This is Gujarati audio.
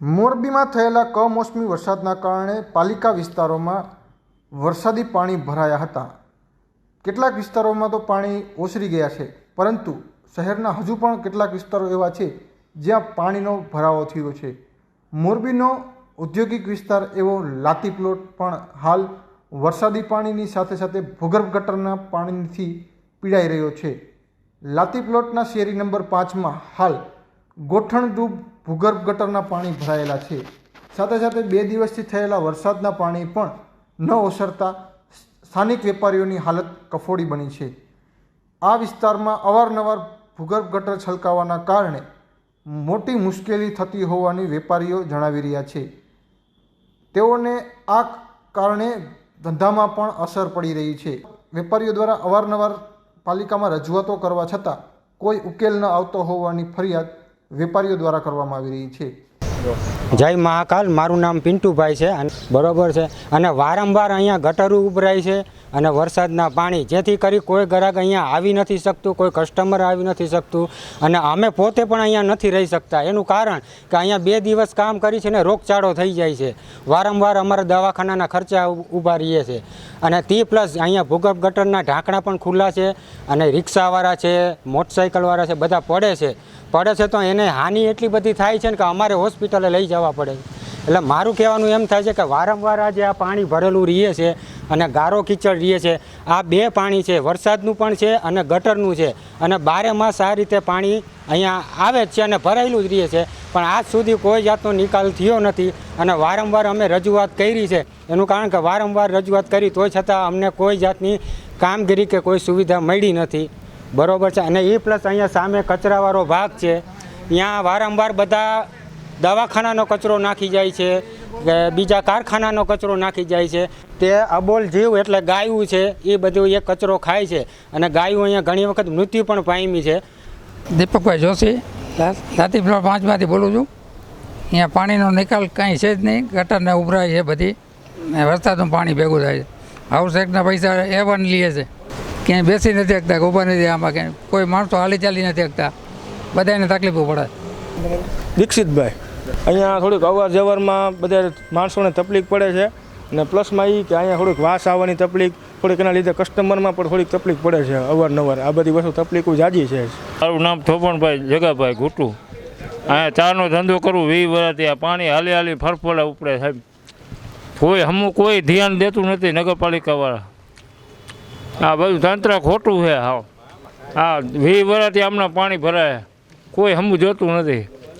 મોરબીમાં થયેલા કમોસમી વરસાદના કારણે પાલિકા વિસ્તારોમાં વરસાદી પાણી ભરાયા હતા. કેટલાક વિસ્તારોમાં તો પાણી ઓસરી ગયા છે, પરંતુ શહેરના હજુ પણ કેટલાક વિસ્તારો એવા છે જ્યાં પાણીનો ભરાવો થયો છે. મોરબીનો ઔદ્યોગિક વિસ્તાર એવો લાતી પ્લોટ પણ હાલ વરસાદી પાણીની સાથે સાથે ભૂગર્ભ ગટરના પાણીથી પીડાઈ રહ્યો છે. લાતી પ્લોટના શેરી નંબર પાંચમાં હાલ ગોઠણડૂબ ભૂગર્ભ ગટરના પાણી ભરાયેલા છે. સાથે સાથે બે દિવસથી થયેલા વરસાદના પાણી પણ ન ઓસરતા સ્થાનિક વેપારીઓની હાલત કફોડી બની છે. આ વિસ્તારમાં અવારનવાર ભૂગર્ભ ગટર છલકાવાના કારણે મોટી મુશ્કેલી થતી હોવાની વેપારીઓ જણાવી રહ્યા છે. તેઓને આ કારણે ધંધામાં પણ અસર પડી રહી છે. વેપારીઓ દ્વારા અવારનવાર પાલિકામાં રજૂઆતો કરવા છતાં કોઈ ઉકેલ ન આવતો હોવાની ફરિયાદ વેપારીઓ દ્વારા કરવામાં આવી રહી છે. જય મહાકાલ, મારું નામ પિન્ટુભાઈ છે અને બરોબર છે. અને વારંવાર અહીંયા ગટરો ઉભરાય છે અને વરસાદના પાણી, જેથી કરી કોઈ ગ્રાહક અહીંયા આવી નથી શકતું, કોઈ કસ્ટમર આવી નથી શકતું અને અમે પોતે પણ અહીંયા નથી રહી શકતા. એનું કારણ કે અહીંયા બે દિવસ કામ કરી છે ને રોગચાળો થઈ જાય છે. વારંવાર અમારા દવાખાનાના ખર્ચા ઊભા રહીએ છે. અને તે પ્લસ અહીંયા ભૂગર્ભ ગટરના ઢાંકણા પણ ખુલ્લા છે અને રિક્ષાવાળા છે, મોટરસાઇકલવાળા છે, બધા પડે છે. પડે છે તો એને હાનિ એટલી બધી થાય છે ને કે અમારે હોસ્પિટલે લઈ જવા પડે એટલે મારું કહેવાનું એમ થાય છે કે વારંવાર આ જે આ પાણી ભરેલું રહીએ છે અને ગારો કીચડ રહીએ છે. આ બે પાણી છે, વરસાદનું પણ છે અને ગટરનું છે. અને બારે માસ આ રીતે પાણી અહીંયા આવે છે અને ભરાયેલું જ રહે છે. પણ આજ સુધી કોઈ જાતનો નિકાલ થયો નથી અને વારંવાર અમે રજૂઆત કરી છે. એનું કારણ કે વારંવાર રજૂઆત કરી તોય છતાં અમને કોઈ જાતની કામગીરી કે કોઈ સુવિધા મળી નથી. બરાબર છે? અને એ પ્લસ અહીંયા સામે કચરાવાળો ભાગ છે. ત્યાં વારંવાર બધા દવાખાનાનો કચરો નાખી જાય છે, કે બીજા કારખાનાનો કચરો નાખી જાય છે. તે અબોલ જીવ એટલે ગાયું છે, એ બધું એ કચરો ખાય છે. અને ગાયું અહીંયા ઘણી વખત મૃત્યુ પણ પામી છે. દીપકભાઈ જોશી. લાતી ફ્લોર પાંચમાંથી બોલું છું. અહીંયા પાણીનો નિકાલ કાંઈ છે જ નહીં. ગટરને ઉભરાય છે બધી. ને વરસાદનું પાણી ભેગું થાય છે. હાઉસ એકના પૈસા એ વન લે છે. ક્યાંય બેસી નથી શકતા ઊભા નથી આમાં ક્યાંય. કોઈ માણસો હાલી ચાલી નથી શકતા. બધાને તકલીફો પડે. દીક્ષિતભાઈ અહીંયા થોડીક અવર જવરમાં બધા માણસોને તકલીફ પડે છે. અને પ્લસમાં એ કે અહીંયા થોડીક વાસ આવવાની તકલીફ, થોડીક એના લીધે કસ્ટમરમાં પણ થોડીક તકલીફ પડે છે અવારનવાર. આ બધી વસ્તુ તકલીફો જાજી છે. મારું નામ થોપણભાઈ જગાભાઈ ઘૂટુ. અહીંયા ચાનો ધંધો કરું વી વર્ષથી આ પાણી હાલી હાલી ફરફોલા ઉપડે સાહેબ. કોઈ હમું કોઈ ધ્યાન દેતું નથી નગરપાલિકાવાળા. આ બધું તંત્ર ખોટું છે હા આ વી વર્ષથી આમના પાણી ભરાય. કોઈ હમું જોતું નથી.